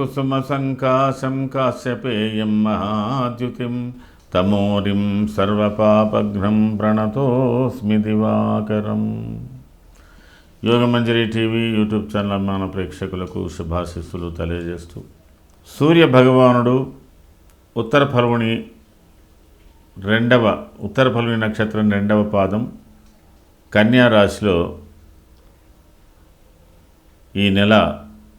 జపాకుసుమసంకాశం కాశ్యపేయం మహాద్యుతిం తమోరిం సర్వపాపఘ్నం ప్రణతోస్మి Divakaram. Yogamanjari TV YouTube channel అభిమాన ప్రేక్షకులకు శుభాశిస్సులు తెలియజేస్తూ సూర్య భగవానుడు ఉత్తర ఫల్గుని రెండవ ఉత్తర ఫల్గుని నక్షత్రం రెండవ పాదం కన్యా రాశిలో ఈ నెల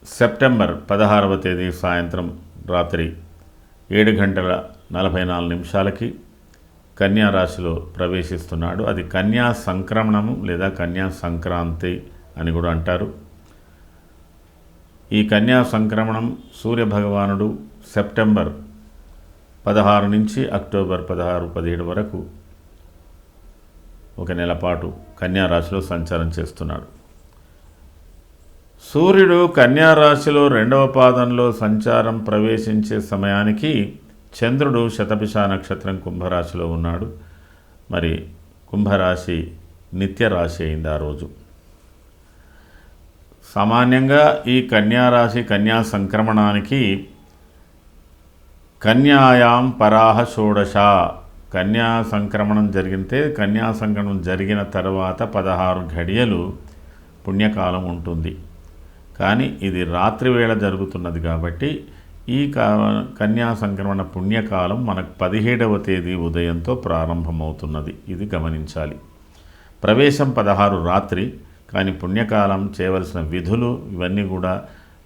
సెప్టెంబర్ పదహారవ తేదీ సాయంత్రం రాత్రి ఏడు గంటల నలభై నాలుగు నిమిషాలకి కన్యా రాశిలో ప్రవేశిస్తున్నాడు. అది కన్యా సంక్రమణము లేదా కన్యా సంక్రాంతి అని కూడా అంటారు. ఈ కన్యా సంక్రమణం సూర్య భగవానుడు సెప్టెంబర్ పదహారు నుంచి అక్టోబర్ పదహారు పదిహేడు వరకు ఒక నెల పాటు కన్యా రాశిలో సంచారం చేస్తున్నాడు. సూర్యుడు కన్యా రాశిలో రెండవ పాదంలో సంచారం ప్రవేశించే సమయానికి చంద్రుడు శతభిష నక్షత్రం కుంభరాశిలో ఉన్నాడు. మరి కుంభరాశి నిత్య రాశి అయింది ఆ రోజు. సామాన్యంగా ఈ కన్యా రాశి కన్యా సంక్రమణానికి కన్యాయాం పరాహ షోడశ కన్యా సంక్రమణం జరిగితే కన్యా సంక్రమణం జరిగిన తర్వాత పదహారు ఘడియలు పుణ్యకాలం ఉంటుంది. కానీ ఇది రాత్రి వేళ జరుగుతున్నది కాబట్టి ఈ కన్యా సంక్రమణ పుణ్యకాలం మనకు పదిహేడవ తేదీ ఉదయంతో ప్రారంభమవుతున్నది. ఇది గమనించాలి. ప్రవేశం పదహారు రాత్రి కానీ పుణ్యకాలం చేయవలసిన విధులు ఇవన్నీ కూడా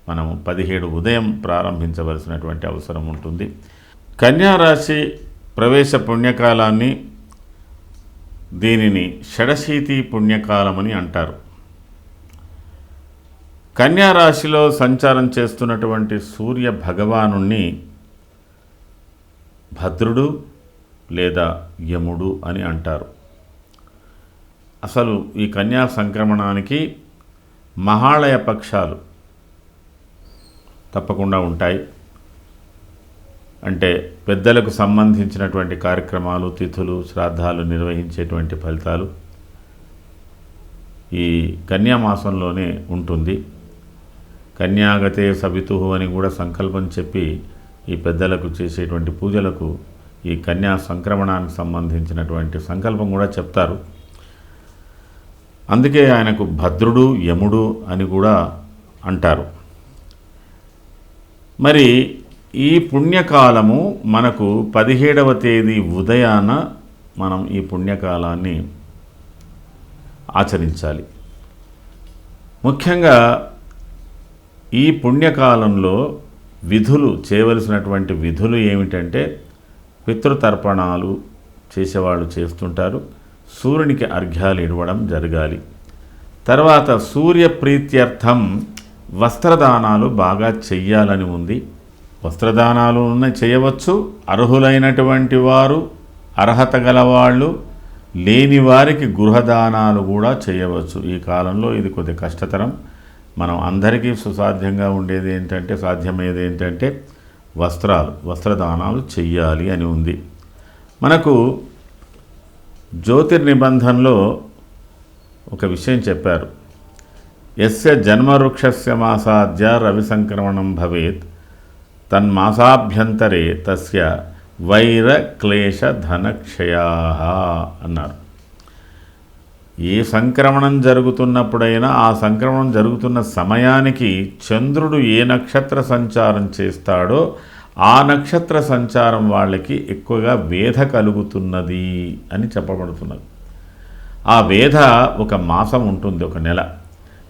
మనం పదిహేడు ఉదయం ప్రారంభించవలసినటువంటి అవసరం ఉంటుంది. కన్యా రాశి ప్రవేశ పుణ్యకాలాన్ని దీనిని షడశీతి పుణ్యకాలమని అంటారు. కన్యా రాశిలో సంచారం చేస్తున్నటువంటి సూర్య భగవానుణ్ణి భద్రుడు లేదా యముడు అని అంటారు. అసలు ఈ కన్యా సంక్రమణానికి మహాళయ పక్షాలు తప్పకుండా ఉంటాయి. అంటే పెద్దలకు సంబంధించినటువంటి కార్యక్రమాలు తిథులు శ్రాద్ధాలు నిర్వహించేటువంటి ఫలితాలు ఈ కన్యామాసంలోనే ఉంటుంది. కన్యాగతే సవితు అని కూడా సంకల్పం చెప్పి ఈ పెద్దలకు చేసేటువంటి పూజలకు ఈ కన్యా సంక్రమణానికి సంబంధించినటువంటి సంకల్పం కూడా చెప్తారు. అందుకే ఆయనకు భద్రుడు యముడు అని కూడా అంటారు. మరి ఈ పుణ్యకాలము మనకు పదిహేడవ తేదీ ఉదయాన మనం ఈ పుణ్యకాలాన్ని ఆచరించాలి. ముఖ్యంగా ఈ పుణ్యకాలంలో విధులు చేయవలసినటువంటి విధులు ఏమిటంటే పితృతర్పణాలు చేసేవాళ్ళు చేస్తుంటారు. సూర్యునికి అర్ఘ్యాలు ఇవ్వడం జరగాలి. తర్వాత సూర్య ప్రీత్యర్థం వస్త్రదానాలు బాగా చెయ్యాలని ఉంది. వస్త్రదానాలు ఉన్నాయి చేయవచ్చు. అర్హులైనటువంటి వారు అర్హత గలవాళ్ళు లేని వారికి గృహదానాలు కూడా చేయవచ్చు. ఈ కాలంలో ఇది కొద్ది కష్టతరం. మనం అందరికీ సుసాధ్యంగా ఉండేది ఏంటంటే సాధ్యమయ్యేది ఏంటంటే వస్త్రాలు వస్త్రదానాలు చెయ్యాలి అని ఉంది. మనకు జ్యోతిర్నిబంధంలో ఒక విషయం చెప్పారు. ఎస్య జన్మవృక్షస్య మాసాధ్య రవి సంక్రమణం భవేత్. తన్మాసాభ్యంతరే తస్య వైర క్లేశ ధనక్షయా అన్నారు. ఏ సంక్రమణం జరుగుతున్నప్పుడైనా ఆ సంక్రమణం జరుగుతున్న సమయానికి చంద్రుడు ఏ నక్షత్ర సంచారం చేస్తాడో ఆ నక్షత్ర సంచారం వాళ్ళకి ఎక్కువగా వేధ కలుగుతున్నది అని చెప్పబడుతున్నది. ఆ వేధ ఒక మాసం ఉంటుంది ఒక నెల.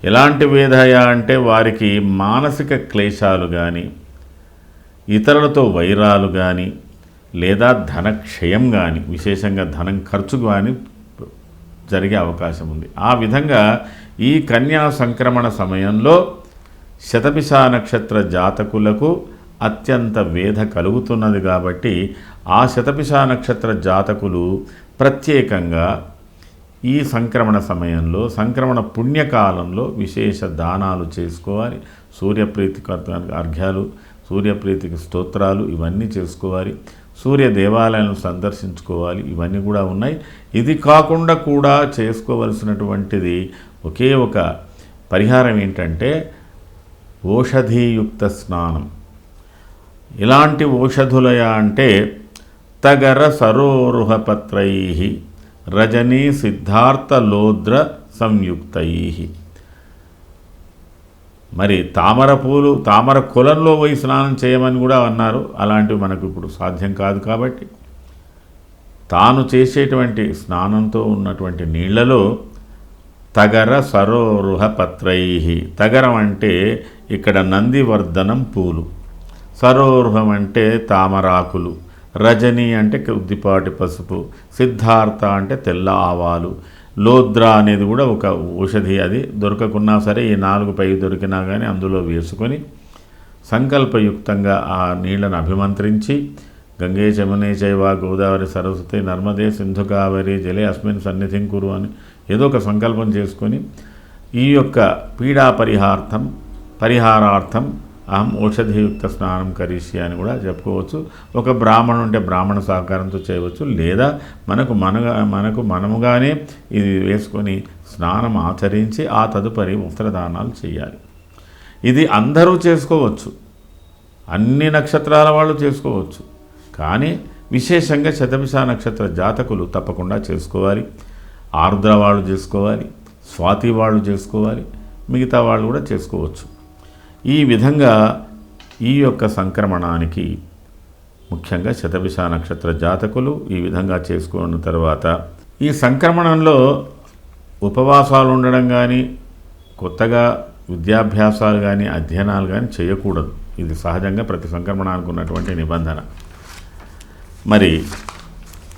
ఎలాంటి వేధయా అంటే వారికి మానసిక క్లేశాలు కానీ ఇతరులతో వైరాలు కానీ లేదా ధనక్షయం కానీ విశేషంగా ధనం ఖర్చు కానీ జరిగే అవకాశం ఉంది. ఆ విధంగా ఈ కన్యా సంక్రమణ సమయంలో శతభిష నక్షత్ర జాతకులకు అత్యంత వేధ కలుగుతున్నది కాబట్టి ఆ శతభిష నక్షత్ర జాతకులు ప్రత్యేకంగా ఈ సంక్రమణ సమయంలో సంక్రమణ పుణ్యకాలంలో విశేష దానాలు చేసుకోవాలి. సూర్యప్రీతికి అర్ఘ్యాలు సూర్యప్రీతికి స్తోత్రాలు ఇవన్నీ చేసుకోవాలి. సూర్య దేవాలయాలను సందర్శించుకోవాలి. ఇవన్నీ కూడా ఉన్నాయి. ఇది కాకుండా కూడా చేసుకోవలసినటువంటిది ఒకే ఒక పరిహారం ఏంటంటే ఓషధీయుక్త స్నానం. ఇలాంటి ఓషధులయ అంటే తగర సరోరుహపత్రై రజనీ సిద్ధార్థ లోద్ర సంయుక్తై. మరి తామర పూలు తామర కులంలో పోయి స్నానం చేయమని కూడా అన్నారు. అలాంటివి మనకు ఇప్పుడు సాధ్యం కాదు కాబట్టి. తాను చేసేటువంటి స్నానంతో ఉన్నటువంటి నీళ్ళలో తగర సరోరుహ పత్రై తగరం అంటే ఇక్కడ నందివర్ధనం పూలు. సరోరుహం అంటే తామరాకులు. రజని అంటే కొద్దిపాటి పసుపు. సిద్ధార్థ అంటే తెల్ల ఆవాలు. లోద్ర అనేది కూడా ఒక ఔషధి. అది దొరకకున్నా సరే ఈ నాలుగు పై దొరికినా కానీ అందులో వేసుకొని సంకల్పయుక్తంగా ఆ నీళ్ళను అభిమంత్రించి గంగే చమునే చైవ గోదావరి సరస్వతి నర్మదే సింధు కావేరి జలే అస్మిన్ సన్నిధిం కురు అని ఏదో ఒక సంకల్పం చేసుకొని ఈ యొక్క పీడా పరిహార్థం పరిహారార్థం అహం ఔషధయుక్త స్నానం కరిష్య అని కూడా చెప్పుకోవచ్చు. ఒక బ్రాహ్మణు ఉంటే బ్రాహ్మణ సహకారంతో చేయవచ్చు. లేదా మనకు మనగా మనకు మనముగానే ఇది వేసుకొని స్నానం ఆచరించి ఆ తదుపరి వస్త్రదానాలు చేయాలి. ఇది అందరూ చేసుకోవచ్చు. అన్ని నక్షత్రాల వాళ్ళు చేసుకోవచ్చు. కానీ విశేషంగా శతభిష నక్షత్ర జాతకులు తప్పకుండా చేసుకోవాలి. ఆర్ద్ర వాళ్ళు చేసుకోవాలి. స్వాతి వాళ్ళు చేసుకోవాలి. మిగతా వాళ్ళు కూడా చేసుకోవచ్చు. ఈ విధంగా ఈ యొక్క సంక్రమణానికి ముఖ్యంగా శతభిష నక్షత్ర జాతకులు ఈ విధంగా చేసుకున్న తర్వాత ఈ సంక్రమణంలో ఉపవాసాలు ఉండడం కానీ కొత్తగా విద్యాభ్యాసాలు కానీ అధ్యయనాలు కానీ చేయకూడదు. ఇది సహజంగా ప్రతి సంక్రమణానికి ఉన్నటువంటి నిబంధన. మరి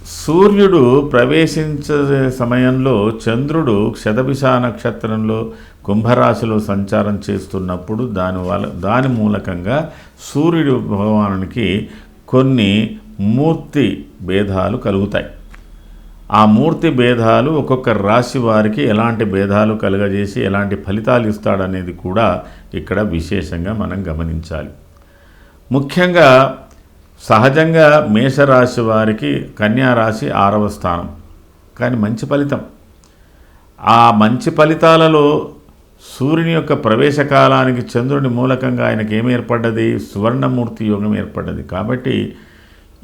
సూర్యుడు ప్రవేశించే సమయంలో చంద్రుడు క్షతభిషా నక్షత్రంలో కుంభరాశిలో సంచారం చేస్తున్నప్పుడు దాని వల్ల దాని మూలకంగా సూర్యుడు భగవానునికి కొన్ని మూర్తి భేదాలు కలుగుతాయి. ఆ మూర్తి భేదాలు ఒక్కొక్క రాశి వారికి ఎలాంటి భేదాలు కలుగజేసి ఎలాంటి ఫలితాలు ఇస్తాడనేది కూడా ఇక్కడ విశేషంగా మనం గమనించాలి. ముఖ్యంగా సహజంగా మేషరాశి వారికి కన్యారాశి ఆరవ స్థానం. కానీ మంచి ఫలితం. ఆ మంచి ఫలితాలలో సూర్యుని యొక్క ప్రవేశ కాలానికి చంద్రుని మూలకంగా ఆయనకి ఏమి ఏర్పడ్డది? సువర్ణమూర్తి యోగం ఏర్పడ్డది. కాబట్టి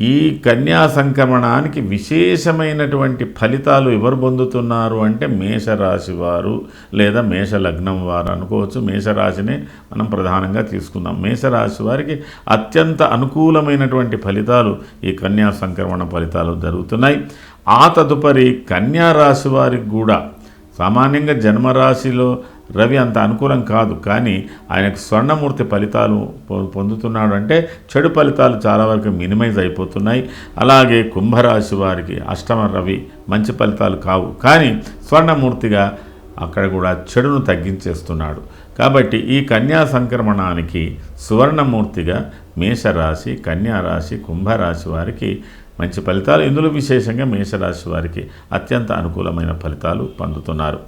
ఈ కన్యా సంక్రమణానికి విశేషమైనటువంటి ఫలితాలు ఎవరు పొందుతున్నారు అంటే మేషరాశి వారు లేదా మేష లగ్నం వారు అనుకోవచ్చు. మేషరాశిని మనం ప్రధానంగా తీసుకుందాం. మేషరాశి వారికి అత్యంత అనుకూలమైనటువంటి ఫలితాలు ఈ కన్యా సంక్రమణ ఫలితాలు జరుగుతున్నాయి. ఆ తదుపరి కన్యా రాశి వారికి కూడా సామాన్యంగా జన్మరాశిలో రవి అంత అనుకూలం కాదు కానీ ఆయనకు స్వర్ణమూర్తి ఫలితాలు పొ- పొందుతున్నాడు అంటే చెడు ఫలితాలు చాలా వరకు మినిమైజ్ అయిపోతున్నాయి. అలాగే కుంభరాశి వారికి అష్టమ రవి మంచి ఫలితాలు కావు కానీ స్వర్ణమూర్తిగా అక్కడ కూడా చెడును తగ్గించేస్తున్నాడు. కాబట్టి ఈ కన్యా సంక్రమణానికి సువర్ణమూర్తిగా మేషరాశి కన్యారాశి కుంభరాశి వారికి మంచి ఫలితాలు ఇందులో విశేషంగా మేషరాశి వారికి అత్యంత అనుకూలమైన ఫలితాలు పొందుతున్నారు.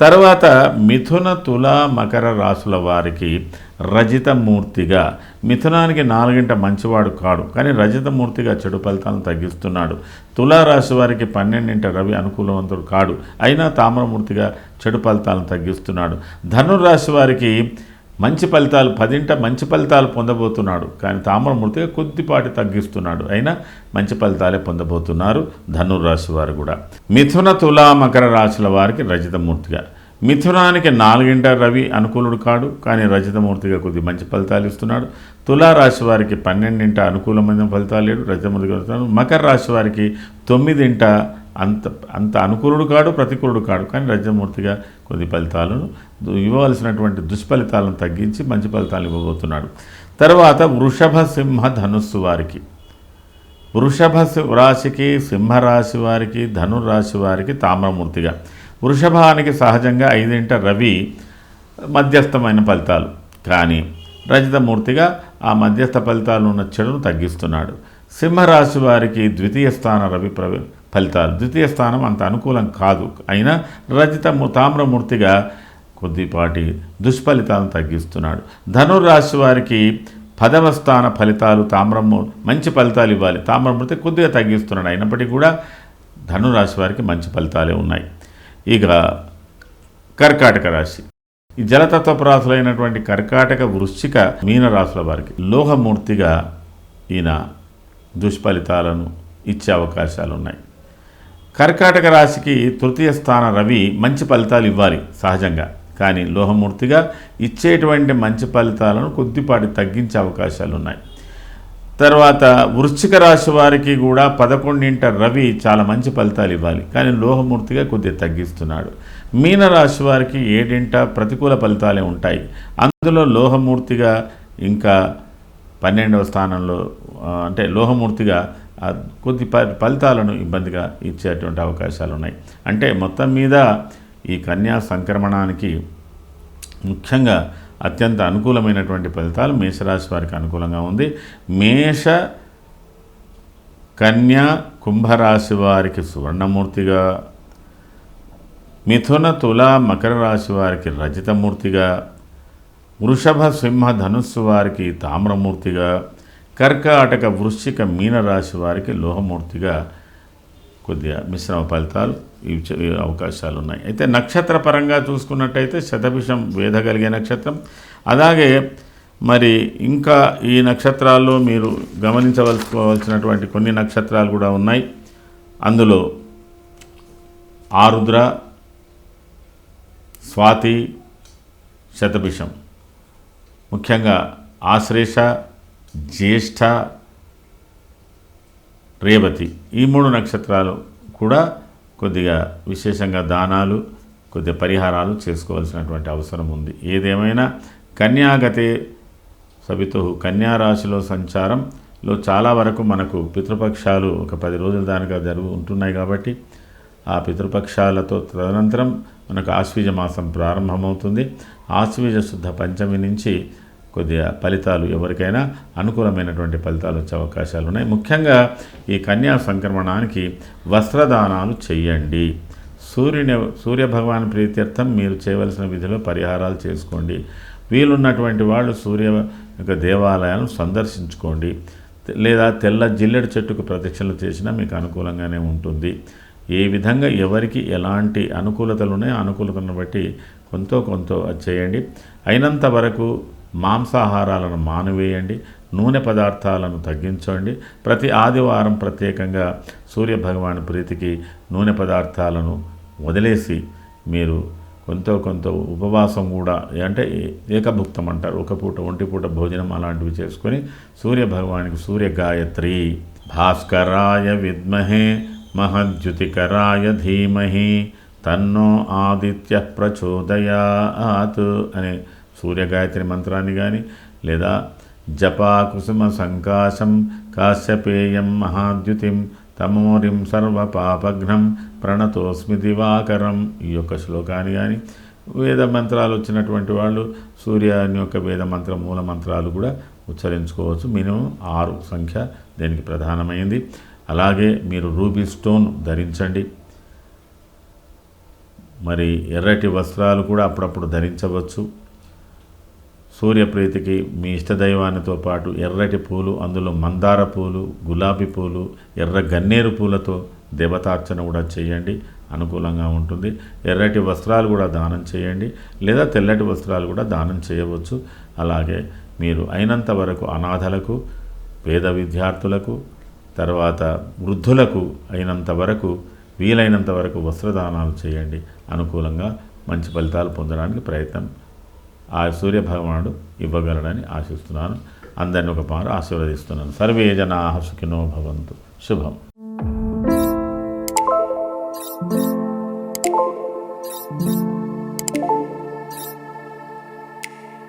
తర్వాత మిథున తుల మకర రాసుల వారికి రజితమూర్తిగా మిథునానికి నాలుగింట మంచివాడు కాడు కానీ రజితమూర్తిగా చెడు ఫలితాలను తగ్గిస్తున్నాడు. తులారాశి వారికి పన్నెండింట రవి అనుకూలవంతుడు కాడు అయినా తామ్రమూర్తిగా చెడు ఫలితాలను తగ్గిస్తున్నాడు. ధనురాశి వారికి మంచి ఫలితాలు పదింట మంచి ఫలితాలు పొందబోతున్నాడు. కానీ తామ్రమూర్తిగా కొద్దిపాటి తగ్గిస్తున్నాడు. అయినా మంచి ఫలితాలే పొందబోతున్నారు ధనుర్రాశి వారు కూడా. మిథున తులా మకర రాశుల వారికి రజితమూర్తిగా మిథునానికి నాలుగింట రవి అనుకూలుడు కాడు. కానీ రజితమూర్తిగా కొద్ది మంచి ఫలితాలు ఇస్తున్నాడు. తులారాశి వారికి పన్నెండింట అనుకూలమైన ఫలితాలు లేడు. రజతమూర్తిగా మకర రాశి వారికి తొమ్మిదింట అంత అంత అనుకూలుడు కాడు ప్రతికూలుడు కాడు. కానీ రజమూర్తిగా కొద్ది ఫలితాలను ఇవ్వవలసినటువంటి దుష్ఫలితాలను తగ్గించి మంచి ఫలితాలు ఇవ్వబోతున్నాడు. తర్వాత వృషభ సింహ ధనుస్సు వారికి. వృషభ రాశికి సింహరాశి వారికి ధనురాశి వారికి తామ్రమూర్తిగా వృషభానికి సహజంగా ఐదింట రవి మధ్యస్థమైన ఫలితాలు. కానీ రజితమూర్తిగా ఆ మధ్యస్థ ఫలితాలు ఉన్న చెడును తగ్గిస్తున్నాడు. సింహరాశి వారికి ద్వితీయ స్థాన రవి ప్రవి ఫలితాలు. ద్వితీయ స్థానం అంత అనుకూలం కాదు. అయినా రజిత తామ్రమూర్తిగా కొద్దిపాటి దుష్ఫలితాలను తగ్గిస్తున్నాడు. ధనుర్రాశి వారికి పదవ స్థాన ఫలితాలు తామ్రము మంచి ఫలితాలు ఇవ్వాలి. తామ్రమూర్తి కొద్దిగా తగ్గిస్తున్నాడు. అయినప్పటికీ కూడా ధనురాశి వారికి మంచి ఫలితాలే ఉన్నాయి. ఇక కర్కాటక రాశి. ఈ జలతత్వపు రాశులైనటువంటి కర్కాటక వృశ్చిక మీన రాశుల వారికి లోహమూర్తిగా ఈయన దుష్ఫలితాలను ఇచ్చే అవకాశాలు ఉన్నాయి కర్కాటక రాశికి తృతీయ స్థాన రవి మంచి ఫలితాలు ఇవ్వాలి సహజంగా. కానీ లోహమూర్తిగా ఇచ్చేటువంటి మంచి ఫలితాలను కొద్దిపాటి తగ్గించే అవకాశాలు ఉన్నాయి. తర్వాత వృశ్చిక రాశి వారికి కూడా పదకొండింట రవి చాలా మంచి ఫలితాలు ఇవ్వాలి. కానీ లోహమూర్తిగా కొద్దిగా తగ్గిస్తున్నాడు. మీన రాశి వారికి ఏడింట ప్రతికూల ఫలితాలే ఉంటాయి. అందులో లోహమూర్తిగా ఇంకా పన్నెండవ స్థానంలో అంటే లోహమూర్తిగా కొద్ది ప- ఫలితాలను ఇబ్బందిగా ఇచ్చేటువంటి అవకాశాలు ఉన్నాయి అంటే మొత్తం మీద ఈ కన్యా సంక్రమణానికి ముఖ్యంగా అత్యంత అనుకూలమైనటువంటి ఫలితాలు మేషరాశి వారికి అనుకూలంగా ఉంది. మేష కన్యా కుంభరాశి వారికి సువర్ణమూర్తిగా మిథున తుల మకర రాశి వారికి రజితమూర్తిగా వృషభ సింహ ధనుస్సు వారికి తామ్రమూర్తిగా కర్కాటక వృశ్చిక మీనరాశి వారికి లోహమూర్తిగా కొద్దిగా మిశ్రమ ఫలితాలు ఇవి అవకాశాలు ఉన్నాయి అయితే నక్షత్ర పరంగా చూసుకున్నట్టయితే శతభిషం వేదగలిగే నక్షత్రం. అలాగే మరి ఇంకా ఈ నక్షత్రాల్లో మీరు గమనించవలసుకోవాల్సినటువంటి కొన్ని నక్షత్రాలు కూడా ఉన్నాయి. అందులో ఆరుద్ర స్వాతి శతభిషం. ముఖ్యంగా ఆశ్లేష జ్యేష్ఠ రేవతి ఈ మూడు నక్షత్రాలు కూడా కొద్దిగా విశేషంగా దానాలు కొద్దిగా పరిహారాలు చేసుకోవాల్సినటువంటి అవసరం ఉంది. ఏదేమైనా కన్యాగతే సవితు కన్యారాశిలో సంచారంలో చాలా వరకు మనకు పితృపక్షాలు ఒక పది రోజుల దానిగా జరుగు ఉంటున్నాయి కాబట్టి ఆ పితృపక్షాలతో తదనంతరం మనకు ఆశ్వీజ మాసం ప్రారంభమవుతుంది. ఆశ్వీజ శుద్ధ పంచమి నుంచి కొద్దిగా ఫలితాలు ఎవరికైనా అనుకూలమైనటువంటి ఫలితాలు వచ్చే అవకాశాలు ఉన్నాయి ముఖ్యంగా ఈ కన్యా సంక్రమణానికి వస్త్రదానాలు చేయండి సూర్యుని సూర్య భగవాన్ ప్రీత్యర్థం మీరు చేయవలసిన విధిలో పరిహారాలు చేసుకోండి. వీలున్నటువంటి వాళ్ళు సూర్య యొక్క దేవాలయాలను సందర్శించుకోండి. లేదా తెల్ల జిల్లెడు చెట్టుకు ప్రదక్షిణలు చేసినా మీకు అనుకూలంగానే ఉంటుంది. ఏ విధంగా ఎవరికి ఎలాంటి అనుకూలతలు ఉన్నాయో అనుకూలతను బట్టి కొంత కొంత చేయండి. అయినంత వరకు మాంసాహారాలను మానివేయండి నూనె పదార్థాలను తగ్గించండి. ప్రతి ఆదివారం ప్రత్యేకంగా సూర్యభగవాన్ ప్రీతికి నూనె పదార్థాలను వదిలేసి మీరు కొంత కొంత ఉపవాసం కూడా అంటే ఏకభుక్తం అంటారు. ఒక పూట ఒంటి పూట భోజనం అలాంటివి చేసుకొని సూర్య భగవానికి సూర్య గాయత్రి భాస్కరాయ విద్మహే మహద్యుతికరాయ ధీమహి తన్నో ఆదిత్య ప్రచోదయాత్ అనే సూర్యగాయత్రి మంత్రాన్ని కానీ లేదా జపా కుసుమ సంకాశం కాశ్యపేయం మహాద్యుతిం తమోరిం సర్వపాపఘ్నం ప్రణతోస్మి దివాకరం ఈ యొక్క శ్లోకాన్ని కానీ వేద మంత్రాలు వచ్చినటువంటి వాళ్ళు సూర్యుని యొక్క వేద మంత్ర మూల మంత్రాలు కూడా ఉచ్చరించుకోవచ్చు. మినిమం ఆరు సంఖ్య దీనికి ప్రధానమైంది. అలాగే మీరు రూబీ స్టోన్ ధరించండి. మరి ఎర్రటి వస్త్రాలు కూడా అప్పుడప్పుడు ధరించవచ్చు. సూర్యప్రీతికి మీ ఇష్టదైవానితో పాటు ఎర్రటి పూలు అందులో మందార పూలు గులాబీ పూలు ఎర్ర గన్నేరు పూలతో దేవతార్చన కూడా చేయండి. అనుకూలంగా ఉంటుంది. ఎర్రటి వస్త్రాలు కూడా దానం చేయండి. లేదా తెల్లటి వస్త్రాలు కూడా దానం చేయవచ్చు. అలాగే మీరు అయినంత వరకు అనాథలకు పేద విద్యార్థులకు తర్వాత వృద్ధులకు అయినంత వరకు వీలైనంత వరకు వస్త్రదానాలు చేయండి. అనుకూలంగా మంచి ఫలితాలు పొందడానికి ప్రయత్నం ఆ సూర్యభగవానుడు ఇవ్వగలడని ఆశిస్తున్నాను. అందరిని ఒక మారు ఆశీర్వదిస్తున్నాను. సర్వే జనా సుఖినో భవంతు. శుభం.